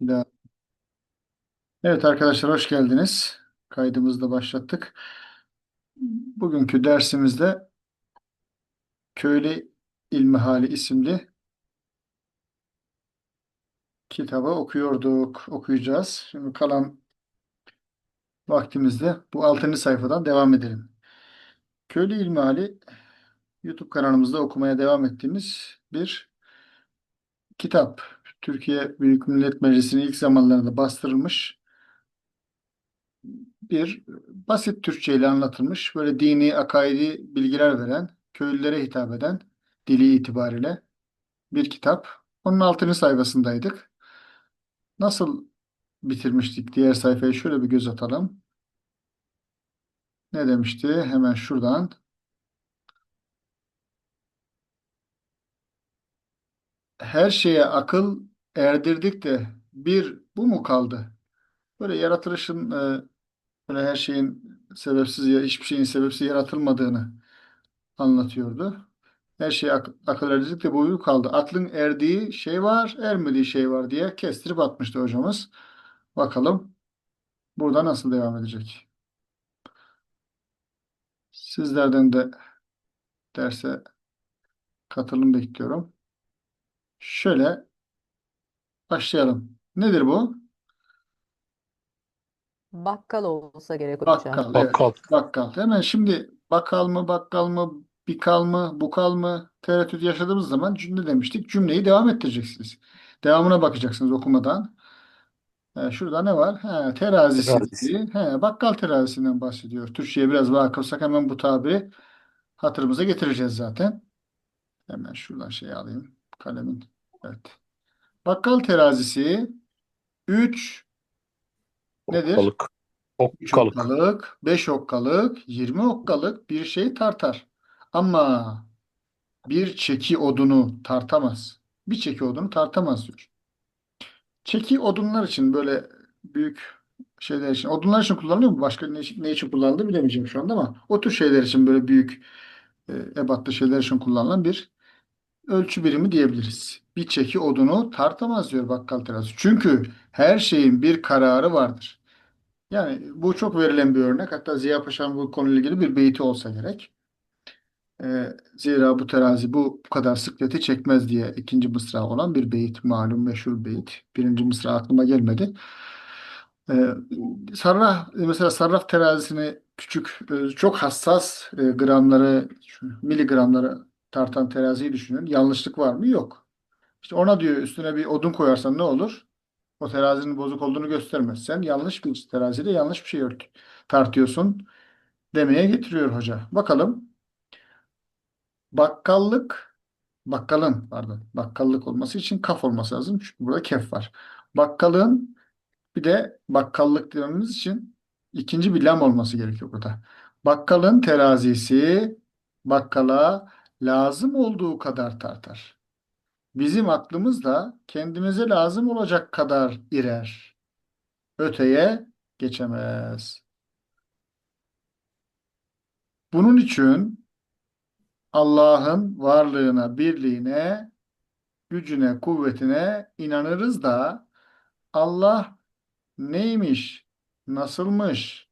Bir. Evet arkadaşlar hoş geldiniz. Kaydımızı da başlattık. Bugünkü dersimizde Köylü İlmihali isimli kitabı okuyorduk, okuyacağız. Şimdi kalan vaktimizde bu 6. sayfadan devam edelim. Köylü İlmihali YouTube kanalımızda okumaya devam ettiğimiz bir kitap. Türkiye Büyük Millet Meclisi'nin ilk zamanlarında bastırılmış bir basit Türkçe ile anlatılmış, böyle dini, akaidi bilgiler veren, köylülere hitap eden dili itibariyle bir kitap. Onun altıncı sayfasındaydık. Nasıl bitirmiştik? Diğer sayfaya şöyle bir göz atalım. Ne demişti? Hemen şuradan. Her şeye akıl erdirdik de bir bu mu kaldı? Böyle yaratılışın e, böyle her şeyin sebepsiz ya hiçbir şeyin sebepsiz yaratılmadığını anlatıyordu. Her şeye ak akıl erdirdik de bu kaldı. Aklın erdiği şey var, ermediği şey var diye kestirip atmıştı hocamız. Bakalım burada nasıl devam edecek? Sizlerden de derse katılım bekliyorum. Şöyle başlayalım. Nedir bu? Bakkal olsa gerek hocam. Bakkal. Evet, Bakkal. bakkal. Hemen şimdi bakkal mı, bakkal mı, bikal mı, bukal mı tereddüt yaşadığımız zaman cümle demiştik. Cümleyi devam ettireceksiniz. Devamına bakacaksınız okumadan. Ee, şurada ne var? He, terazisi. Terazisi. He, bakkal terazisinden bahsediyor. Türkçe'ye biraz vakıfsak hemen bu tabiri hatırımıza getireceğiz zaten. Hemen şuradan şey alayım. Kalemin. Evet. Bakkal terazisi 3 nedir? Okkalık. 3 Okkalık. okkalık, 5 okkalık, 20 okkalık bir şey tartar. Ama bir çeki odunu tartamaz. Bir çeki odunu tartamaz diyor. Çeki odunlar için böyle büyük şeyler için. Odunlar için kullanılıyor mu? Başka ne, ne için kullanılır bilemeyeceğim şu anda ama o tür şeyler için böyle büyük e, ebatlı şeyler için kullanılan bir ölçü birimi diyebiliriz. Bir çeki odunu tartamaz diyor bakkal terazi. Çünkü her şeyin bir kararı vardır. Yani bu çok verilen bir örnek. Hatta Ziya Paşa'nın bu konuyla ilgili bir beyti olsa gerek. Ee, zira bu terazi bu, kadar sıkleti çekmez diye ikinci mısra olan bir beyit. Malum meşhur beyit. Birinci mısra aklıma gelmedi. Ee, sarraf, mesela sarraf terazisini küçük, e, çok hassas e, gramları, miligramları tartan teraziyi düşünün. Yanlışlık var mı? Yok. İşte ona diyor üstüne bir odun koyarsan ne olur? O terazinin bozuk olduğunu göstermezsen yanlış bir teraziyle yanlış bir şey tartıyorsun demeye getiriyor hoca. Bakalım. Bakkallık, bakkalın pardon, bakkallık olması için kaf olması lazım. Çünkü burada kef var. Bakkalın bir de bakkallık dememiz için ikinci bir lam olması gerekiyor burada. Bakkalın terazisi bakkala lazım olduğu kadar tartar. Bizim aklımız da kendimize lazım olacak kadar irer. Öteye geçemez. Bunun için Allah'ın varlığına, birliğine, gücüne, kuvvetine inanırız da Allah neymiş, nasılmış,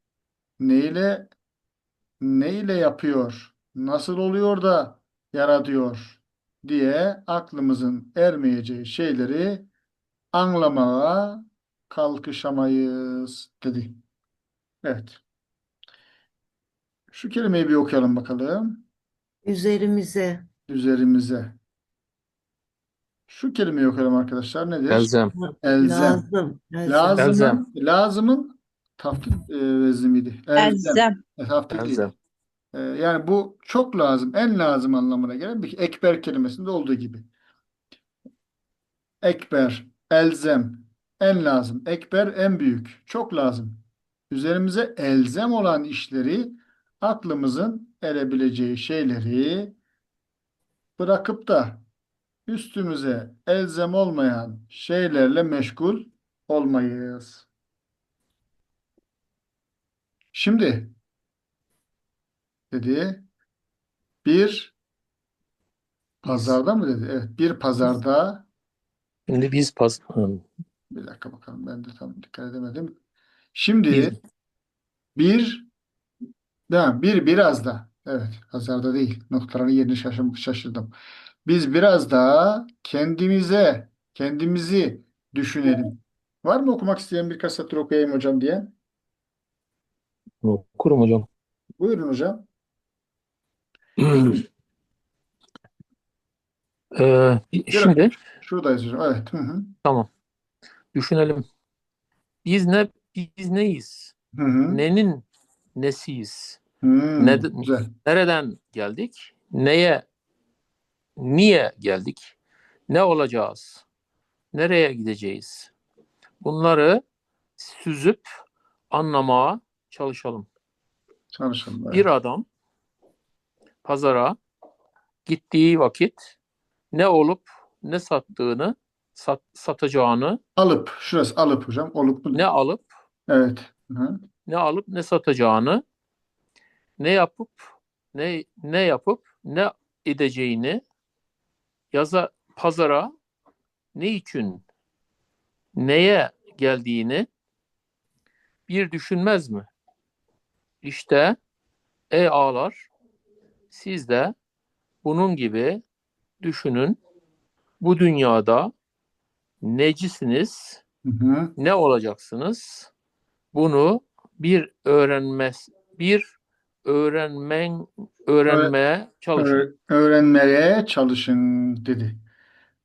neyle neyle yapıyor, nasıl oluyor da yaratıyor diye aklımızın ermeyeceği şeyleri anlamaya kalkışamayız dedi. Evet. Şu kelimeyi bir okuyalım bakalım. Üzerimize Üzerimize. Şu kelimeyi okuyalım arkadaşlar. Nedir? Elzem. Elzem. lazım, elzem. Lazımın, Elzem. lazımın taftil e, vezni miydi? Elzem. E, değil. Elzem. E, yani bu çok lazım, en lazım anlamına gelen bir ekber kelimesinde olduğu gibi. Ekber, elzem, en lazım. Ekber en büyük, çok lazım. Üzerimize elzem olan işleri, aklımızın erebileceği şeyleri bırakıp da üstümüze elzem olmayan şeylerle meşgul olmayız. Şimdi dedi bir pazarda mı dedi? Evet, bir pazarda Şimdi biz paz. Bir dakika bakalım. Ben de tam dikkat edemedim. Şimdi Bir. bir değil mi? Bir biraz da. Evet. Hazarda değil. Noktaların yerini şaşırdım, şaşırdım. Biz biraz daha kendimize, kendimizi düşünelim. Var mı okumak isteyen birkaç satır okuyayım hocam diye? Okurum hocam. Buyurun hocam. Ee, şimdi Şuradayız hocam. Evet. Hı hı. tamam. Düşünelim. Biz ne biz neyiz? Hı hı. Nenin nesiyiz? Hmm, Ne- güzel. Nereden geldik? Neye niye geldik? Ne olacağız? Nereye gideceğiz? Bunları süzüp anlamaya çalışalım. Çalışalım. Bir Evet. adam pazara gittiği vakit ne olup ne sattığını, sat, satacağını, Alıp. Şurası alıp hocam. Olup bu. ne alıp Evet. Hı ne alıp ne satacağını, ne yapıp ne ne yapıp ne edeceğini yaza pazara ne için neye geldiğini bir düşünmez mi? İşte ey ağalar siz de bunun gibi düşünün. Bu dünyada necisiniz, Hı hı. ne olacaksınız? Bunu bir öğrenmez, bir öğrenmen öğrenmeye çalışın. Öğ- öğrenmeye çalışın dedi.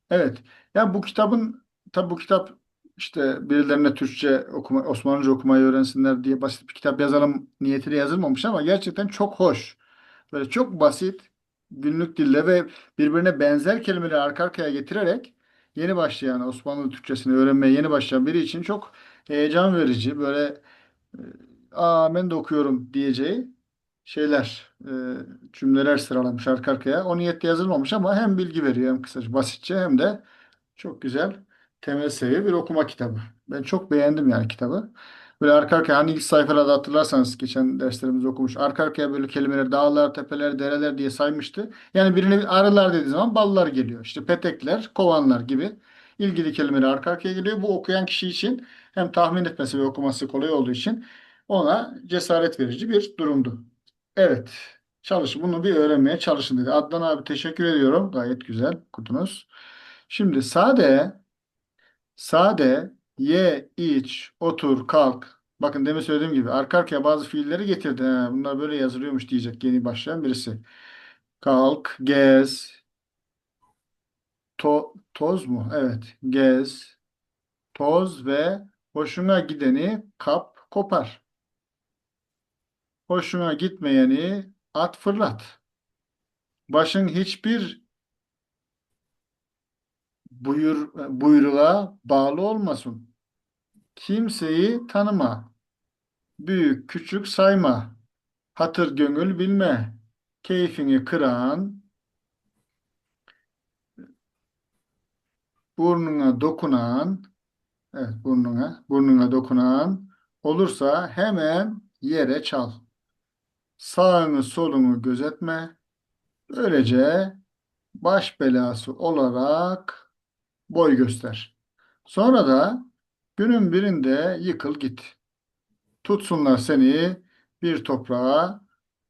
Evet. Ya bu kitabın tabi bu kitap işte birilerine Türkçe okuma, Osmanlıca okumayı öğrensinler diye basit bir kitap yazalım niyetiyle yazılmamış ama gerçekten çok hoş. Böyle çok basit günlük dille ve birbirine benzer kelimeleri arka arkaya getirerek yeni başlayan Osmanlı Türkçesini öğrenmeye yeni başlayan biri için çok heyecan verici böyle e, aa ben de okuyorum diyeceği şeyler, e, cümleler sıralamış arka arkaya. O niyetle yazılmamış ama hem bilgi veriyor hem kısaca basitçe hem de çok güzel temel seviye bir okuma kitabı. Ben çok beğendim yani kitabı. Böyle arka arkaya hani ilk sayfalarda hatırlarsanız geçen derslerimizde okumuş. Arka arkaya böyle kelimeler dağlar, tepeler, dereler diye saymıştı. Yani birine arılar dediği zaman ballar geliyor. İşte petekler, kovanlar gibi ilgili kelimeler arka arkaya geliyor. Bu okuyan kişi için hem tahmin etmesi ve okuması kolay olduğu için ona cesaret verici bir durumdu. Evet. Çalış. Bunu bir öğrenmeye çalışın dedi. Adnan abi teşekkür ediyorum. Gayet güzel okudunuz. Şimdi sade sade ye, iç, otur, kalk. Bakın demin söylediğim gibi arka arkaya bazı fiilleri getirdi. Ha, bunlar böyle yazılıyormuş diyecek yeni başlayan birisi. Kalk, gez, to, toz mu? Evet. Gez, toz ve hoşuna gideni kap, kopar. Hoşuna gitmeyeni at fırlat. Başın hiçbir buyur, buyruğa bağlı olmasın. Kimseyi tanıma. Büyük küçük sayma. Hatır gönül bilme. Keyfini kıran, burnuna dokunan, evet burnuna, burnuna dokunan olursa hemen yere çal. Sağını solunu gözetme. Böylece baş belası olarak boy göster. Sonra da günün birinde yıkıl git. Tutsunlar seni bir toprağa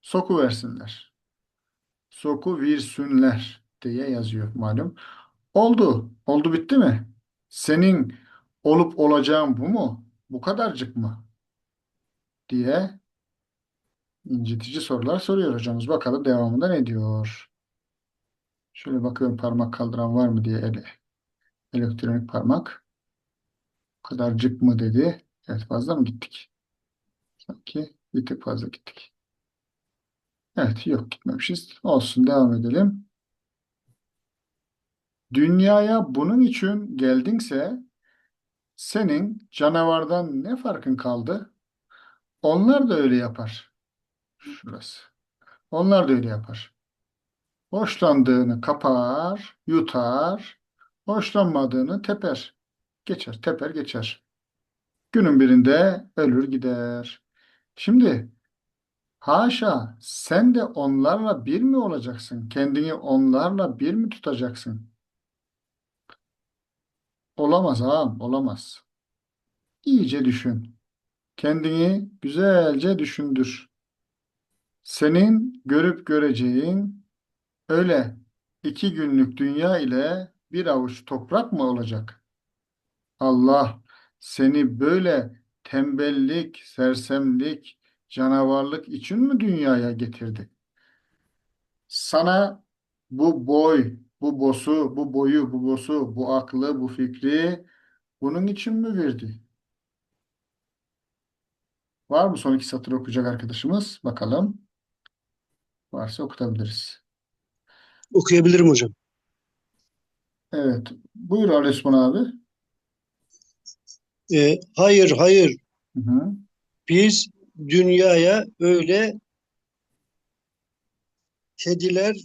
sokuversinler. Sokuvirsünler diye yazıyor malum. Oldu. Oldu bitti mi? Senin olup olacağın bu mu? Bu kadarcık mı? diye incitici sorular soruyor hocamız. Bakalım devamında ne diyor? Şöyle bakıyorum parmak kaldıran var mı diye ele. Elektronik parmak. Kadarcık mı dedi. Evet fazla mı gittik? Sanki bir tık fazla gittik. Evet yok gitmemişiz. Olsun devam edelim. Dünyaya bunun için geldinse senin canavardan ne farkın kaldı? Onlar da öyle yapar. Şurası. Onlar da öyle yapar. Hoşlandığını kapar, yutar, hoşlanmadığını teper. Geçer, teper geçer. Günün birinde ölür gider. Şimdi haşa sen de onlarla bir mi olacaksın? Kendini onlarla bir mi tutacaksın? Olamaz ağam, olamaz. iyice düşün. Kendini güzelce düşündür. Senin görüp göreceğin öyle iki günlük dünya ile bir avuç toprak mı olacak? Allah seni böyle tembellik, sersemlik, canavarlık için mi dünyaya getirdi? Sana bu boy, bu bosu, bu boyu, bu bosu, bu aklı, bu fikri bunun için mi verdi? Var mı son iki satır okuyacak arkadaşımız? Bakalım. Varsa okutabiliriz. Okuyabilirim hocam. Evet. Buyur Ali Osman abi. Ee, hayır, hayır. Hı hı. Biz dünyaya öyle kediler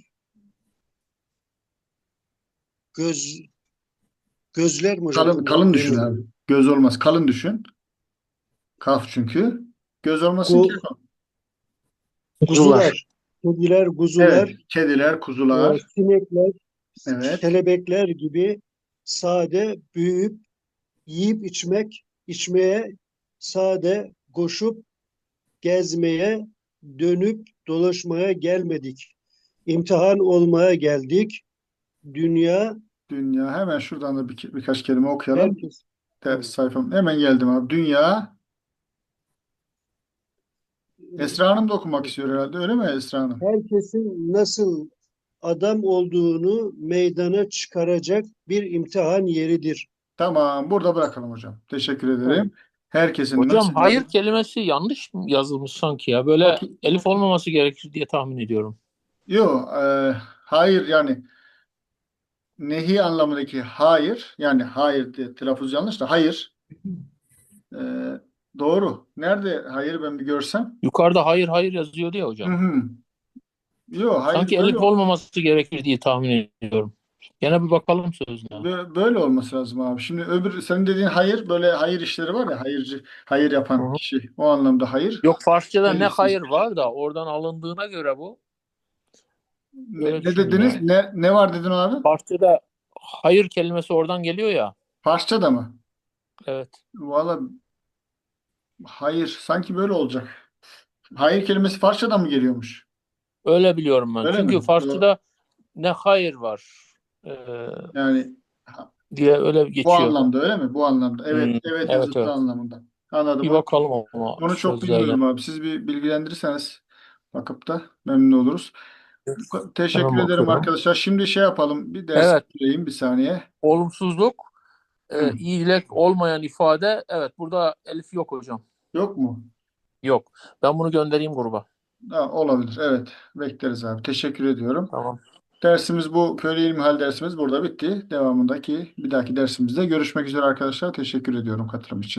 göz gözler mi? Kalın, kalın düşün abi. Göz olmaz. Kalın düşün. Kaf çünkü. Göz olmasın Bu- ki. Kuzular. Kediler, kuzular, Evet. Kediler, kuzular. e, sinekler, Evet. kelebekler gibi sade büyüyüp yiyip içmek, içmeye, sade koşup gezmeye, dönüp dolaşmaya gelmedik. İmtihan olmaya geldik. Dünya Dünya. Hemen şuradan da bir, birkaç kelime okuyalım. herkes Ders sayfam. Hemen geldim abi. Dünya. Esra Hanım da okumak istiyor herhalde. Öyle mi Esra Hanım? herkesin nasıl adam olduğunu meydana çıkaracak bir imtihan yeridir. Tamam. Burada bırakalım hocam. Teşekkür ederim. Herkesin Hocam nasıl hayır kelimesi yanlış mı yazılmış sanki ya? Böyle Bak- elif olmaması gerekir diye tahmin ediyorum. Yok, e, hayır yani nehi anlamındaki hayır yani hayır diye telaffuz yanlış da hayır E, doğru. Nerede hayır ben bir görsem? Yukarıda hayır hayır yazıyordu ya Hı hocam. hı. Yok hayır Sanki böyle, elif olmaması gerekir diye tahmin ediyorum. Gene bir bakalım sözüne. bö- böyle olması lazım abi. Şimdi öbür senin dediğin hayır böyle hayır işleri var ya hayırcı hayır yapan Hı kişi o anlamda hayır. Yok Farsçada ne Elifsiz. hayır var da oradan alındığına göre bu. Ne, Öyle ne düşündüm dediniz? yani. Ne ne var dedin abi? Farsçada hayır kelimesi oradan geliyor ya. Farsça da mı? Evet. Valla hayır sanki böyle olacak. Hayır kelimesi Farsçadan mı geliyormuş? Öyle biliyorum ben. Öyle Çünkü mi? Farsçada ne hayır var ee, Yani diye öyle Bu geçiyor. anlamda öyle mi? Bu anlamda. Evet, Hmm, evet evet, yazıtı evet. anlamında. Anladım. Bir bakalım ama Onu çok sözlerine. bilmiyorum abi. Siz bir bilgilendirirseniz bakıp da memnun oluruz. Teşekkür Hemen ederim bakıyorum. arkadaşlar. Şimdi şey yapalım. Bir ders Evet. bitireyim bir saniye. Olumsuzluk, e, Hı. iyilek olmayan ifade. Evet burada elif yok hocam. Yok mu? Yok. Ben bunu göndereyim gruba. Ha, olabilir. Evet. Bekleriz abi. Teşekkür ediyorum. Tamam. Dersimiz bu. Köylü İlmihal dersimiz burada bitti. Devamındaki bir dahaki dersimizde görüşmek üzere arkadaşlar. Teşekkür ediyorum katılım için.